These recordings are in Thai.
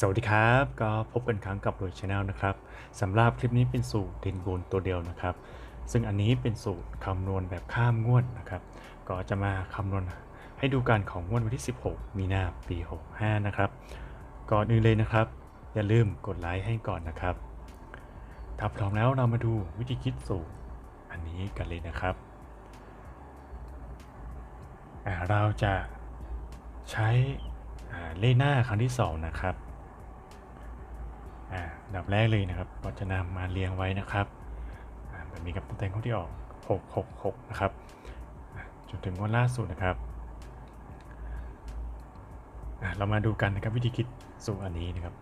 สวัสดีครับ ก็พบกันครั้งกับโรยชาแนลนะครับสำหรับคลิปนี้เป็นสูตรเดนบูนตัวเดียวนะครับ ซึ่งอันนี้เป็นสูตรคำนวณแบบข้ามงวดนะครับ ก็จะมาคำนวณให้ดูการของงวดวันที่ 16 มีนาปี 65 นะครับ ก่อนอื่นเลยนะครับ อย่าลืมกดไลค์ให้ก่อนนะครับถ้าพร้อมแล้วเรามาดูวิธีคิดสูตรอันนี้กันเลยนะครับ เราจะใช้เลขหน้าครั้งที่ 2 นะครับ อันดับแรกเลยนะครับก็จะนำมาเรียงไว้นะครับแบบนี้กับตั้งแต่ข้อที่ออก 666 นะครับจนถึงงวันล่าสุดนะครับเรามาดูกันนะครับวิธีคิดสูตรอันนี้นะครับ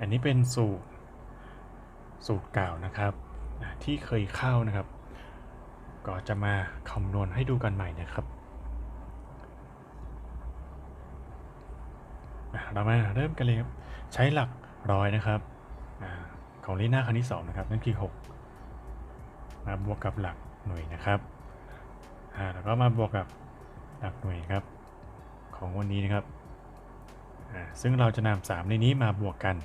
อันนี้เป็นสูตรสูตรเก่านะครับที่เคยเข้านะครับ ก็จะมาคำนวณให้ดูกันใหม่นะครับ อะ เรามาเริ่มกันเลยครับ ใช้หลักร้อยนะครับอของเลขหน้าครั้งที่2นะครับนั่นคือ6มาบวกกับหลักหน่วยนะครับแล้วก็มาบวกกับหลักหน่วยครับ ของวันนี้นะครับซึ่งเราจะนำ3ในนี้มาบวกกัน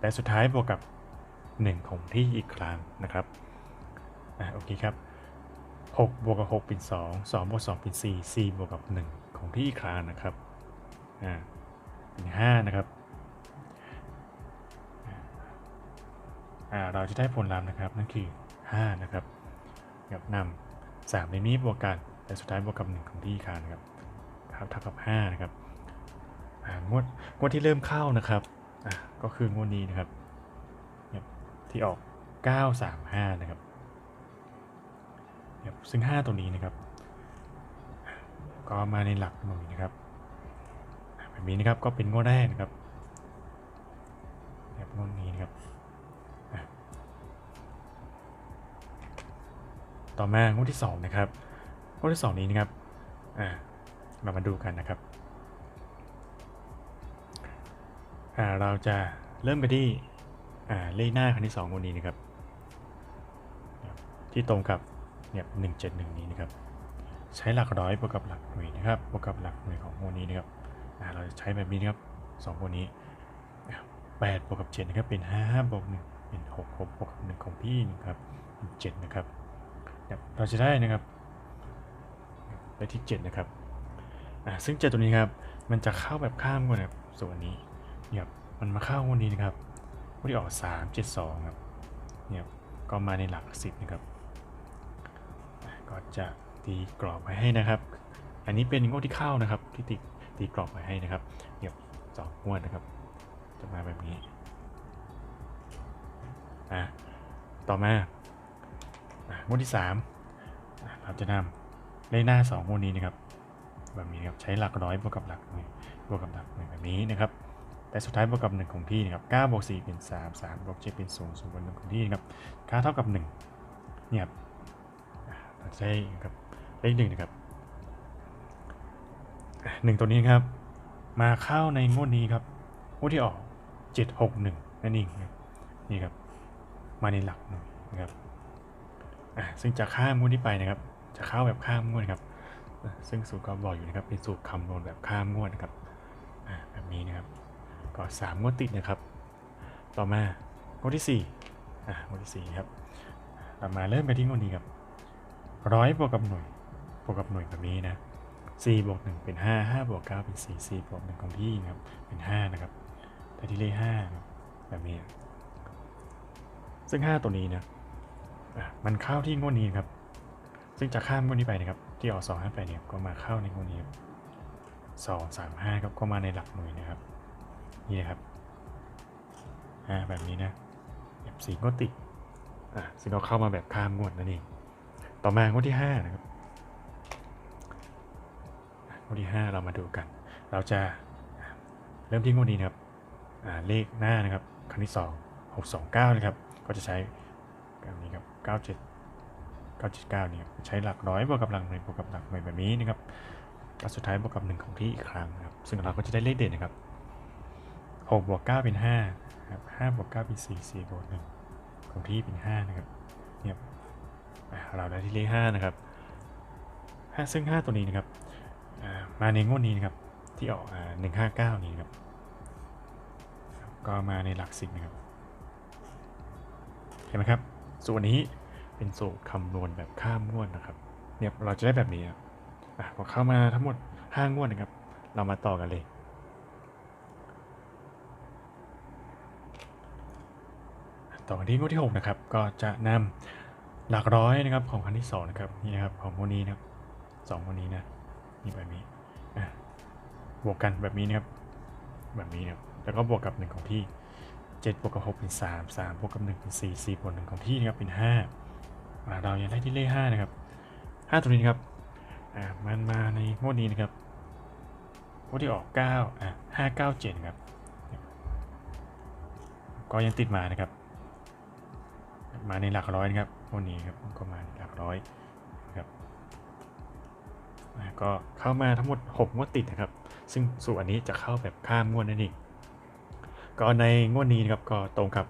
และสุดท้ายบวกกับ 1 ของที่อีกครั้งนะครับอโอเคครับ6บวกกับ6เป็น 2 2บวก2เป็น 4 4บวกกับ 1 ของที่อีกครั้งนะครับ อ่าเป็นห้านะครับอ่าเราจะได้ผลลัพธ์นะครับนั่นคือ 5 นะครับกับนำ3ในนี้บวกกันแต่สุดท้ายบวกกับ 1 ของที่คานะครับครับเท่ากับ 5 นะครับงวดงวดที่เริ่มเข้านะครับก็คืองวดนี้นะครับเนี่ยที่ออก 935 นะครับซึ่ง 5 ตัวนี้นะครับ ก็มาในหลักหน่วยนะครับ แบบนี้นะครับก็เป็นงวดแรกนะครับแบบงวดนี้นะครับต่อมางวดที่2นะครับงวดที่ 2 นี้นะครับอ่าเรามาดูกันนะครับอ่าเราจะเริ่มไปที่อ่าเลขหน้าครั้งที่2งวดนี้นะครับ ที่ตรงกับเนี่ยหนึ่งเจ็ดหนึ่งนี้นะครับ ใช้หลักร้อยบวกกับหลักหน่วยนะครับบวกกับหลักหน่วยของงวดนี้นะครับ เราจะใช้แบบนี้นะครับสองคนนี้แปดบวกกับเจ็ดนะครับเป็นห้าห้าบวกหนึ่งเป็นหกบวกกับหนึ่งของพี่นะครับเป็นเจ็ดนะครับเราจะได้นะครับได้ที่เจ็ดนะครับอ่าซึ่งเจ็ดตัวนี้ครับมันจะเข้าแบบข้ามกันนะครับส่วนนี้เนี่ยมันมาเข้าวันนี้นะครับวันที่ออกสามเจ็ดสองครับเนี่ยก็มาในหลักสิบนะครับก็จะตีกรอบไว้ให้นะครับ อันนี้เป็นงวดที่เข้านะครับที่ติด ตีกรอบไว้ให้นะครับเดี๋ยวสองงวดนะครับ จะมาแบบนี้อะต่อมาอะงวดที่สามเราจะนำเลขหน้าสองวดนี้นะครับ แบบนี้ครับใช้หลักร้อยบวกกับหลักหน่วยบวกกับหลักหน่วยแบบนี้นะครับแต่สุดท้ายบวกกับหนึ่งของที่นะครับ9บวก4เป็น 3 3บวก7เป็น0 0บวกหนึ่งของที่นะครับค่าเท่ากับ1เนี่ยครับอะเราจะได้ครับเลขหนึ่งนะครับ หนึ่งตัวนี้ครับ มาเข้าในงวดนี้ครับงวดที่ออก761นั่นเองครับนี่ครับ มาในหลักหน่วยนะครับอะซึ่งจะข้ามงวดนี้ไปนะครับ จะเข้าแบบข้ามงวดครับ ซึ่งสูตรก็บอกอยู่นะครับ เป็นสูตรคำนวณแบบข้ามงวดนะครับอะแบบนี้นะครับ ก็สามงวดติดนะครับ ต่อมางวดที่สี่อะงวดที่สี่ครับมาเริ่มกันที่งวดนี้ครับร้อยบวกกับหน่วยบวกกับหน่วยแบบนี้นะ 4บวก1เป็น 5 5บวก9เป็น 4 4บวก1ของที่นะครับ เป็น 5 นะครับ แต่ที่เลข5ครับแบบนี้ ซึ่ง 5 ตัวนี้นะมันเข้าที่งวดนี้ครับ ซึ่งจะข้ามงวดนี้ไปนะครับ ที่ออก2 5ไปเนี่ยก็มาเข้าในงวดนี้ครับ2 3 5ครับก็มาในหลักหน่วยนะครับ นี่นะครับอ่าแบบนี้นะแบบสีก็ติดอะซึ่งก็เข้ามาแบบข้ามงวดนั่นเองต่อมางวดที่ 5 นะครับ วดที่ 5 เรามาดูกัน เราจะเริ่มที่งวดนี้นะครับเลขหน้านะครับครั้งที่ 2 629 นะครับ ก็จะใช้แบบนี้ครับ97 979นี่ครับใช้หลักร้อยบวกกับหลักหน่วยบวกกับหลักหน่วยแบบนี้นะครับแล้วสุดท้ายบวกกับ 1 ของที่อีกครั้งนะครับ ซึ่งเราก็จะได้เลขเด่นนะครับ6บวก9เป็น5ครับ5บวก9เป็น4 4บวก1ของที่เป็น5นะครับเนี่ยเราได้ที่เลข5นะครับซึ่ง 5 ตัวนี้นะครับ มาในงวดนี้นะครับที่ออกหนึ่งห้าเก้านี่ครับก็มาในหลักสิบนะครับเห็นไหมครับส่วนนี้เป็นสูตรคำนวณแบบข้ามงวดนะครับเนี่ยเราจะได้แบบนี้ครับอะพอเข้ามาทั้งหมดห้างวดนะครับ เรามาต่อกันเลยต่อกันที่งวดที่6นะครับก็จะนำหลักร้อยนะครับของครั้งที่2นะครับนี่นะครับของคนนี้นะครับสองคนนี้นะ นี่แบบนี้อะบวกกันแบบนี้นะครับ แบบนี้นะครับ แล้วก็บวกกับ 1 ของที่7บวกกับ6เป็น3 3บวกกับ1เป็น4 4บวก1ของที่นะครับเป็น5เรายังได้ที่เลข5นะครับ5ตัวนี้นะครับอะมันมาในงวดนี้นะครับงวดที่ออก9อะ5 9 7ครับก็ยังติดมานะครับ มาในหลักร้อยนะครับวันนี้ครับก็มาในหลักร้อย ก็เข้ามาทั้งหมด 6 งวดติดนะครับ ซึ่งสูตรอันนี้จะเข้าแบบข้ามงวดนั่นเองก็ในงวดนี้นะครับก็ตรงกับ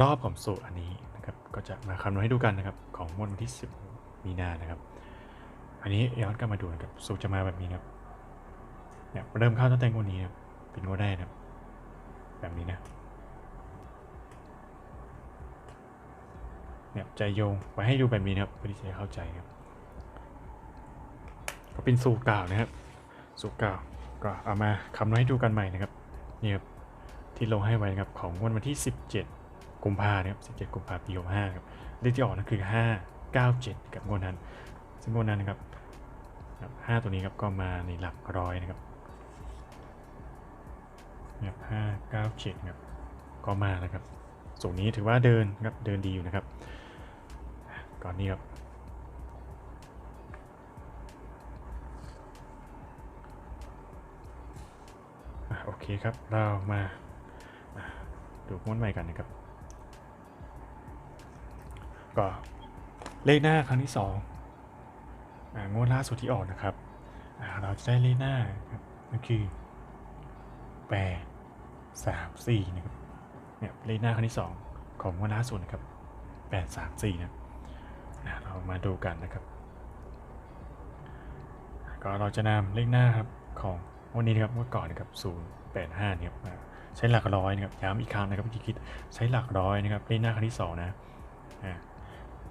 รอบของสูตรอันนี้นะครับก็จะมาคำนวณให้ดูกันนะครับของงวดวันที่ 10 มีนานะครับ อันนี้ย้อนกลับมาดูนะครับสูตรจะมาแบบนี้นะครับเนี่ยเริ่มเข้าตั้งแต่งวดนี้นะครับเป็นงวดแรกนะครับ แบบนี้นะเนี่ยจะโยงไว้ให้ดูแบบนี้นะครับเพื่อที่จะเข้าใจครับ เป็นสูตรเก่านะครับ สูตรเก่าก็เอามาคำนวณให้ดูกันใหม่นะครับนี่ครับที่ลงให้ไว้นะครับของงวดวันที่ 17 กุมภาพันธ์นะครับ17 กุมภาพันธ์ปี65ครับเลขที่ออกนั่นคือ 597 กับงวดนั้น ซึ่งงวดนั้นนะครับ5ตัวนี้ครับก็มาในหลักร้อยนะครับเนี่ย597ครับก็มานะครับสูตรนี้ถือว่าเดินครับเดินดีอยู่นะครับก่อนนี้ครับ เคครับ เรามาดูม้วนใหม่กันนะครับ ก็เลขหน้าครั้งที่สองงวดล่าสุดที่ออกนะครับ เราจะได้เลขหน้าครับนั่นคือแปดสามสี่นะครับเนี่ยเลขหน้าครั้งที่สองของงวดล่าสุดนะครับแปดสามสี่นะเรามาดูกันนะครับ ก็เราจะนำเลขหน้าครับของวันนี้นะครับเมื่อก่อนนะครับ085เนี่ย ครับใช้หลักร้อยนะครับย้ำอีกครั้งนะครับที่คิดใช้หลักร้อยนะครับเลขหน้าครั้งที่สองนะ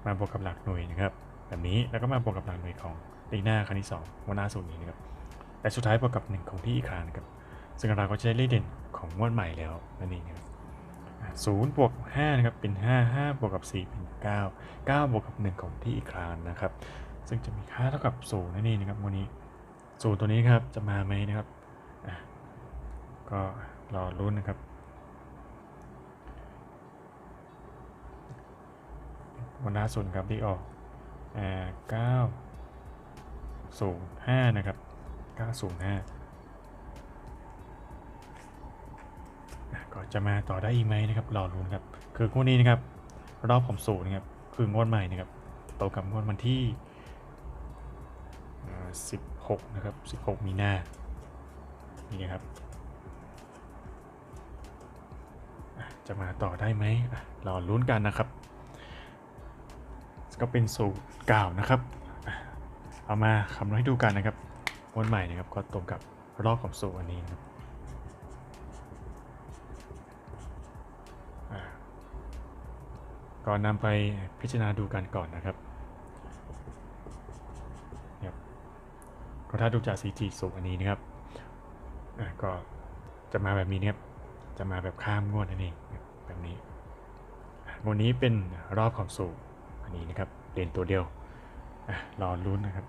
มาบวกกับหลักหน่วยนะครับแบบนี้แล้วก็มาบวกกับหลักหน่วยของเลขหน้าครั้งที่สองวันหน้าสูตรนี้นะครับและสุดท้ายบวกกับหนึ่งของที่อีกครั้งนะครับซึ่งเราก็จะได้เลขเด่นของงวดใหม่แล้วนั่นเองนะครับศูนย์บวกห้านะครับเป็นห้าห้าบวกกับสี่เป็นเก้าเก้าบวกกับหนึ่งของที่อีกครั้งนะครับ ซึ่งจะมีค่าเท่ากับศูนย์นั่นเองนะครับวันนี้ศูนย์ตัวนี้ครับจะมาไหมนะครับ ก็รอรุ้นนะครับ วันล่าสุดครับที่ออกอ่าเก้าศูนย์ห้านะครับเก้าศูนย์ห้าก็จะมาต่อได้อีกไหมนะครับรอรุ้นครับ คืองวดนี้นะครับ รอบของศูนย์นะครับ คืองวดใหม่นะครับตรงกับงวดวันที่ 16 นะครับ 16 มีนานี่นะครับ จะมาต่อได้ไหมอะรอลุ้นกันนะครับ ก็เป็นสูตรเก่านะครับ เอามาคำนวณให้ดูกันนะครับวันใหม่นะครับก็ตรงกับรอบของสูตรอันนี้นะก่อนนำไปพิจารณาดูกันก่อนนะครับก็ถ้าดูจากสีจีสูงอันนี้นะครับก็จะมาแบบนี้นะครับ จะมาแบบข้ามงวดนั่นเองแบบนี้งวดนี้เป็นรอบของสูงอันนี้นะครับเด่นตัวเดียวอรอรุ้นนะครับ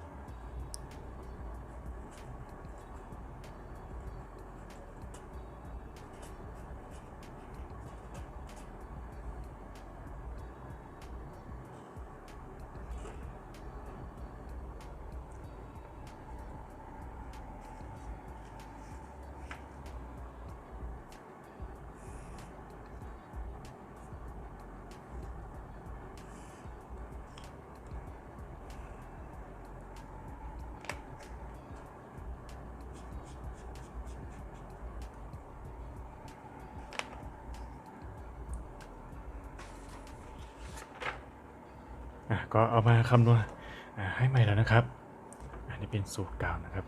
ก็เอามาคำนวณให้ใหม่แล้วนะครับ อันนี้เป็นสูตรเก่านะครับ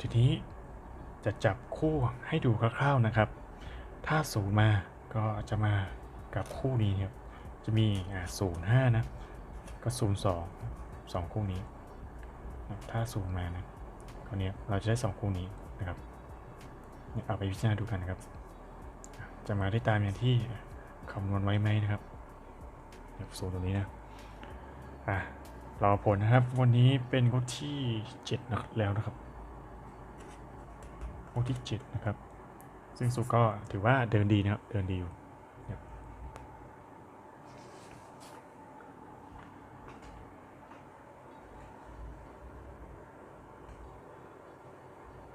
ทีนี้จะจับคู่ให้ดูคร่าวๆนะครับ ถ้าสูงมาก็จะมากับคู่นี้ครับ จะมีศูนห้านะ ก็ศูนสองสองคู่นี้ ถ้าสูงมานะคราวนี้เราจะได้สองคู่นี้นะครับ เอาไปพิจารณาดูกันนะครับ จะมาได้ตามอย่างที่คำนวณไว้ไหมนะครับเนี่ยศูนย์ตรงนี้นะอะรอผลนะครับ วันนี้เป็นงวดที่เจ็ดนะแล้วนะครับงวดที่เจ็ดนะครับ ซึ่งสุก็ถือว่าเดินดีนะครับ เดินดีอยู่นะ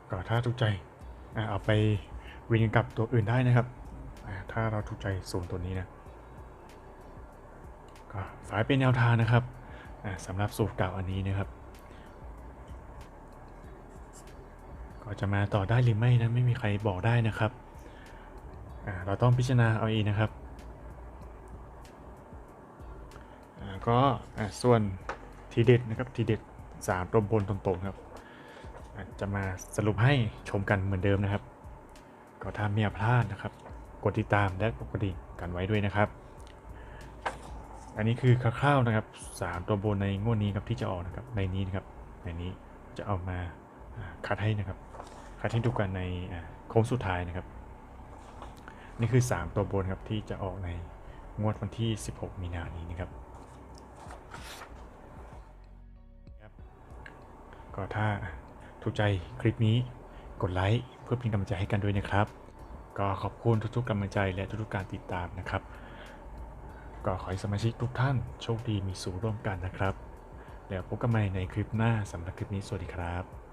ก็ถ้าถูกใจ เอาไปวินกับตัวอื่นได้นะครับอะถ้าเราถูกใจศูนตัวนี้นะก็ฝากเป็นแนวทางนะครับอะสำหรับสูตรเก่าอันนี้นะครับ ก็จะมาต่อได้หรือไม่นะไม่มีใครบอกได้นะครับอ่าเราต้องพิจารณาเอาเองนะครับอ่าก็อ่าส่วนทีเด็ดนะครับทีเด็ดสามตัวบนตรงๆครับ จะมาสรุปให้ชมกันเหมือนเดิมนะครับ ก็ถ้าไม่พลาดนะครับ กดติดตามและกดกระดิ่งกันไว้ด้วยนะครับ อันนี้คือคร่าวๆนะครับสามตัวบนในงวดนี้ครับที่จะออกนะครับในนี้นะครับในนี้จะเอามาคัดให้นะครับคัดให้ดูกันในโค้งสุดท้ายนะครับ นี่คือ 3 ตัวบนครับที่จะออกในงวดวันที่ 16 มีนานี้นะครับก็ถ้า ถูกใจคลิปนี้กดไลค์เพื่อเป็นกำลังใจให้กันด้วยนะครับ ก็ขอบคุณทุกๆกำลังใจและทุกๆการติดตามนะครับ ก็ขอให้สมาชิกทุกท่านโชคดีมีสู่ร่วมกันนะครับ แล้วพบกันใหม่ในคลิปหน้าสำหรับคลิปนี้สวัสดีครับ